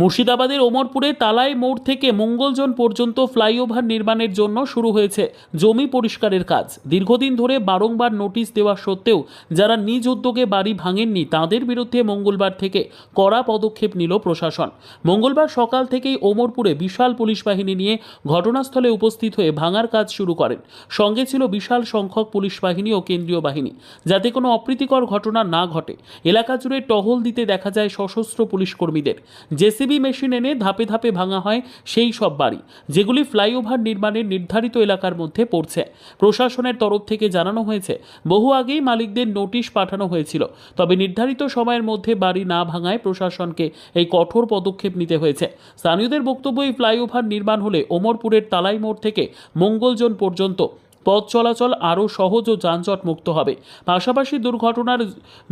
মুর্শিদাবাদের ওমরপুরে তালাই মোড় থেকে মঙ্গলজন পর্যন্ত ফ্লাইওভার নির্মাণের জন্য শুরু হয়েছে জমি পরিষ্কারের কাজ। দীর্ঘদিন ধরে বারংবার নোটিশ দেওয়া সত্ত্বেও যারা নিজ উদ্যোগে বাড়ি ভাঙেননি, তাদের বিরুদ্ধে মঙ্গলবার থেকে কড়া পদক্ষেপ নিল প্রশাসন। মঙ্গলবার সকাল থেকেই ওমরপুরে বিশাল পুলিশ বাহিনী নিয়ে ঘটনাস্থলে উপস্থিত হয়ে ভাঙার কাজ শুরু করেন। সঙ্গে ছিল বিশাল সংখ্যক পুলিশ বাহিনী ও কেন্দ্রীয় বাহিনী। যাতে কোনো অপ্রীতিকর ঘটনা না ঘটে। এলাকা জুড়ে টহল দিতে দেখা যায় সশস্ত্র পুলিশ কর্মীদের। জেসিবি মেশিন এনে ধাপে ধাপে ভাঙা হয় সেই সব বাড়ি, যেগুলি ফ্লাইওভার নির্মাণের নির্ধারিত এলাকার মধ্যে পড়ছে। প্রশাসনের তরফ থেকে জানানো হয়েছে, বহু আগেই মালিকদের নোটিশ পাঠানো হয়েছিল। তবে নির্ধারিত সময়ের মধ্যে বাড়ি না ভাঙায় প্রশাসনকে এই কঠোর পদক্ষেপ নিতে হয়েছে। স্থানীয়দের বক্তব্য এই ফ্লাইওভার নির্মাণ হলে ওমরপুরের তালাই মোড় থেকে মঙ্গলজন পর্যন্ত পথ চলাচল আরও সহজ ও যানজট মুক্ত হবে। পাশাপাশি দুর্ঘটনার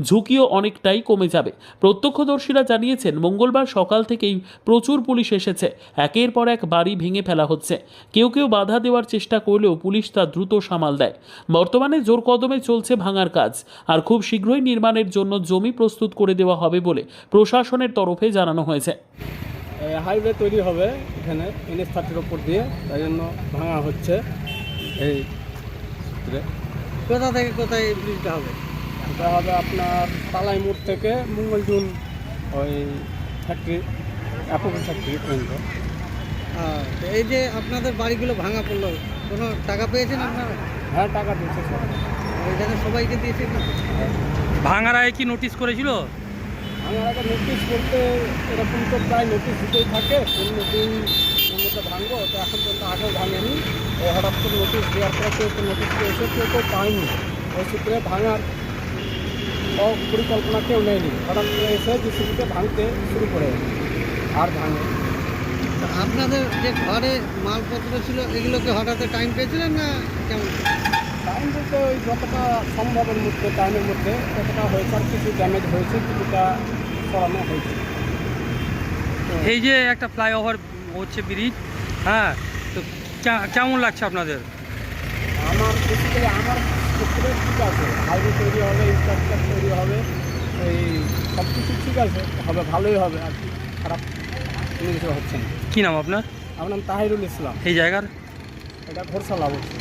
ঝুঁকিও অনেকটাই কমে যাবে। প্রত্যক্ষদর্শীরা জানিয়েছেন, মঙ্গলবার সকাল থেকেই প্রচুর পুলিশ এসেছে। একের পর এক বাড়ি ভেঙে ফেলা হচ্ছে। কেউ কেউ বাধা দেওয়ার চেষ্টা করলেও পুলিশ তা দ্রুত সামাল দেয়। বর্তমানে জোর কদমে চলছে ভাঙার কাজ। আর খুব শীঘ্রই নির্মাণের জন্য জমি প্রস্তুত করে দেওয়া হবে বলে প্রশাসনের তরফে জানানো হয়েছে। হাইওয়ে তৈরি হবে এখানে এনএস থার্টির ওপর দিয়ে। তাই জন্য ভাঙা হচ্ছে। এই সূত্রে। কোথা থেকে কোথায় ব্রিজটা হবে? এটা হবে আপনার তালাই মোড় থেকে মঙ্গলজুন ওই ফ্যাক্টরি অ্যাপোলো ফ্যাক্টরি পর্যন্ত। এই যে আপনাদের বাড়িগুলো ভাঙা পড়ল কোনো টাকা পেয়েছেন আপনারা? হ্যাঁ টাকা সব। এখানে সবাইকে দিয়েছে ভাঙার আগে কি নোটিশ করেছিল? আমার আগে নোটিশ করতে এরকম তো প্রায় নোটিশ দিতেই থাকে। কোন দিন মধ্যে ভাঙবো তো এখন পর্যন্ত আগেও ভাঙেনি। এই হঠাৎ করে নোটিশ দেওয়ার পরে কেউ তো নোটিশ পেয়েছে কেউ কেউ পায়নি। ওই সূত্রে ভাঙার পরিকল্পনা কেউ নেয়নি। হঠাৎ করে এসে জিসিবিতে ভাঙতে শুরু করে। আর ভাঙে। তো আপনাদের যে ঘরে মালপত্র ছিল এগুলোকে হঠাৎ টাইম পেয়েছিলেন না কেমন? টাইম বলতে ওই যতটা সম্ভবের মধ্যে টাইমের মধ্যে ততটা হয়েছে আর কিছু ড্যামেজ হয়েছে কিছুটা সরানো হয়েছে। এই যে একটা ফ্লাইওভার হচ্ছে ব্রিজ হ্যাঁ তো কেমন লাগছে আপনাদের? আমার আমার ক্ষেত্রে ঠিক আছে। হাইওয়ে তৈরি হবে ইনফ্রাস্ট্রাকচার তৈরি হবে এই সব কিছু ঠিক আছে হবে ভালোই হবে আর কি খারাপ কোনো কিছু হচ্ছে না। কী নাম আপনার? আমার নাম তাহিরুল ইসলাম। এই জায়গার? এটা ঘোরসালা বলছি